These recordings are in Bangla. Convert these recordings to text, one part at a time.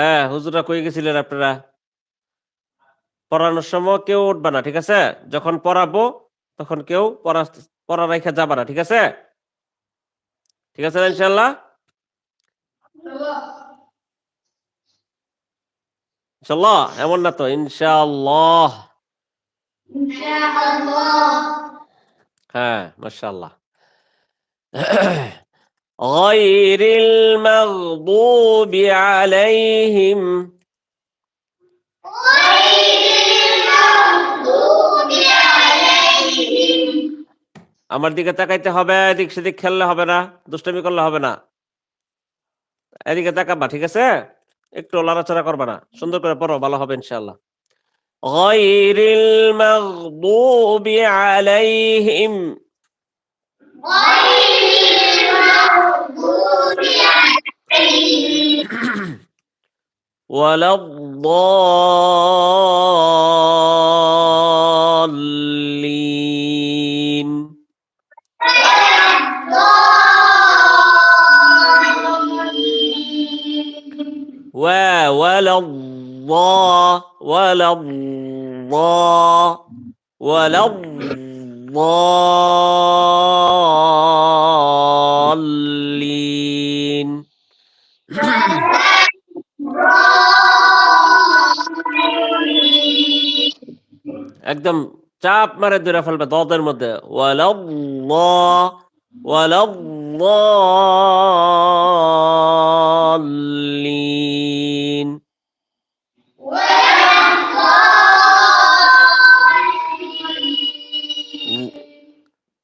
হ্যাঁ হুজুরা কই গেছিলেন আপনারা? পড়ানোর সময় কেউ উঠবে না ঠিক আছে? যখন পড়াবো তখন কেউ পড়া পড়া রাখা যাবে না ঠিক আছে? ঠিক আছে ইনশাল্লাহ ইনশাল্লাহ এমন না তো ইনশাআল্লাহ। হ্যাঁ মাশাআল্লাহ। غير المغضوب عليهم আমার দিকে তাকাইতে হবে এদিক সেদিক খেললে হবে না দুষ্টমি করলে হবে না এদিকে তাকাবা ঠিক আছে একটু লড়াচড়া করবা না সুন্দর করে পড়ো ভালো হবে ইনশাআল্লাহ غير المغضوب عليهم ولا الضالين و ولا الضا ولا الضا ولا الضالين একদম চাপ মারে ধরে ফেলবে দদের মধ্যে ওয়ালাল্লাহ ওয়ালাল্লালিন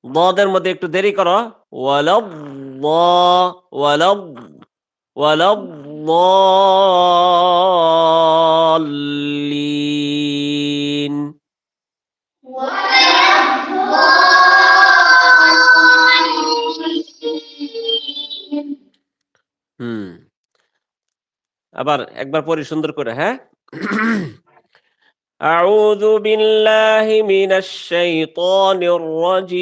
দদের মধ্যে একটু দেরি করো ওয়ালাল্লাহ ওয়ালাল ওয়ালাল্লালিন হুম আবার একবার পড়ি সুন্দর করে হ্যাঁ أعوذ بالله من الشيطان الرجيم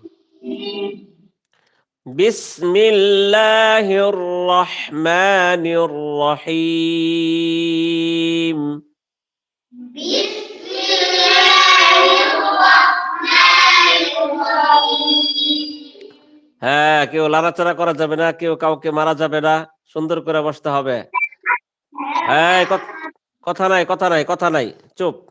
হ্যাঁ কেউ লাড়াচাড়া করা যাবে না, কেউ কাউকে মারা যাবে না। সুন্দর করে বসতে হবে। হ্যাঁ কথা নাই কথা নাই কথা নাই। চুপ।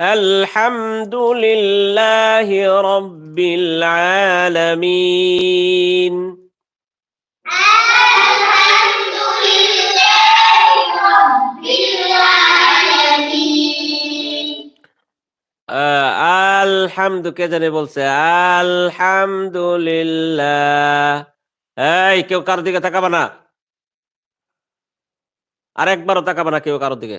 الحمد لله رب العالمين আহ, আলহামদু কে জানে বলছে আলহামদুলিল্লাহ এই কেউ কারোর দিকে তাকাবা না আরেকবারও তাকাবা না কেউ কারোর দিকে